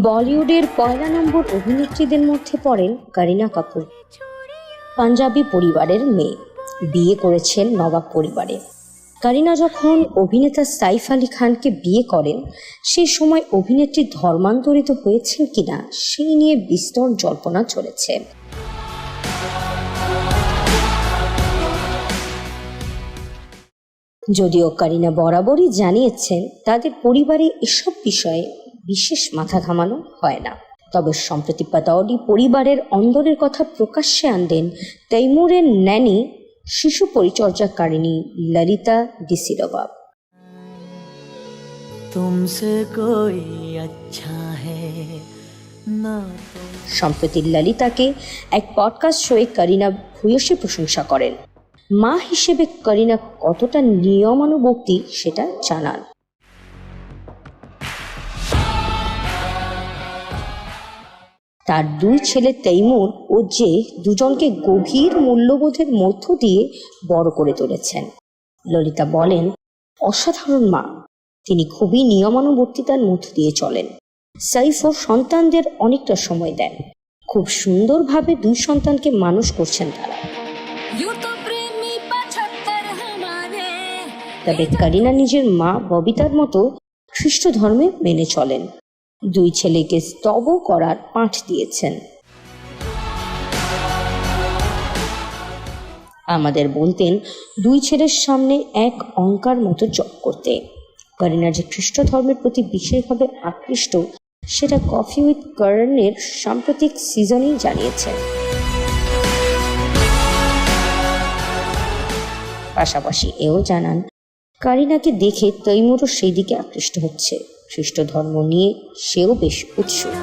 বলিউডের পয়লা নম্বর অভিনেত্রীদের মধ্যে পড়েন করিনা কাপুর, পাঞ্জাবি পরিবারের মেয়ে। বিয়ে করেছেন নবাব পরিবারে। করিনা যখন অভিনেতা সাইফ আলী খানকে বিয়ে করেন সেই সময় অভিনেত্রী ধর্মান্তরিত হয়েছেন কিনা সেই নিয়ে বিস্তর জল্পনা চলেছে। যদিও করিনা বরাবরই জানিয়েছেন, তাদের পরিবারে এসব বিষয়ে বিশেষ মাথা ঘামানো হয় না। তবে সম্প্রতি পাতাওয়ালি পরিবারের অন্দরের কথা প্রকাশ্যে আনলেন তৈমুরের ন্যানি শিশু পরিচর্যাকারিণী ললিতা ডিসিরবাব তুমসে সম্প্রতি ললিতাকে এক পডকাস্ট শোয়ে করিনা ভূয়সী প্রশংসা করেন। মা হিসেবে করিনা কতটা নিয়মানুবর্তী সেটা জানান। তার দুই ছেলে তৈমুর ও যে দুজনকে গভীর মূল্যবোধের মধ্য দিয়ে বড় করে তুলেছেন। ললিতা বলেন অসাধারণ মা। তিনি খুবই নিয়মানুবর্তিতার মধ্য দিয়ে চলেন। সাইফ সন্তানদের অনেকটা সময় দেন। খুব সুন্দরভাবে দুই সন্তানকে মানুষ করছেন তারা। তবে কারিনা নিজের মা ববিতার মতো খ্রিস্ট ধর্মে মেনে চলেন। দুই ছেলেকে স্তব করার পাঠ দিয়েছেন। আমাদের বলতেন, দুই ছেলের সামনে এক অঙ্কার মতো জপ করতে। করিনা যে খ্রিস্ট ধর্মের প্রতি বিশেষভাবে আকৃষ্ট, সেটা কফি উইথ কার্নের সাম্প্রতিক সিজনেই জানিয়েছেন। পাশাপাশি এও জানান, কারিনাকে দেখে তৈমুরও সেই দিকে আকৃষ্ট হচ্ছে। খ্রিস্ট ধর্ম নিয়ে সেও বেশ উৎসুক।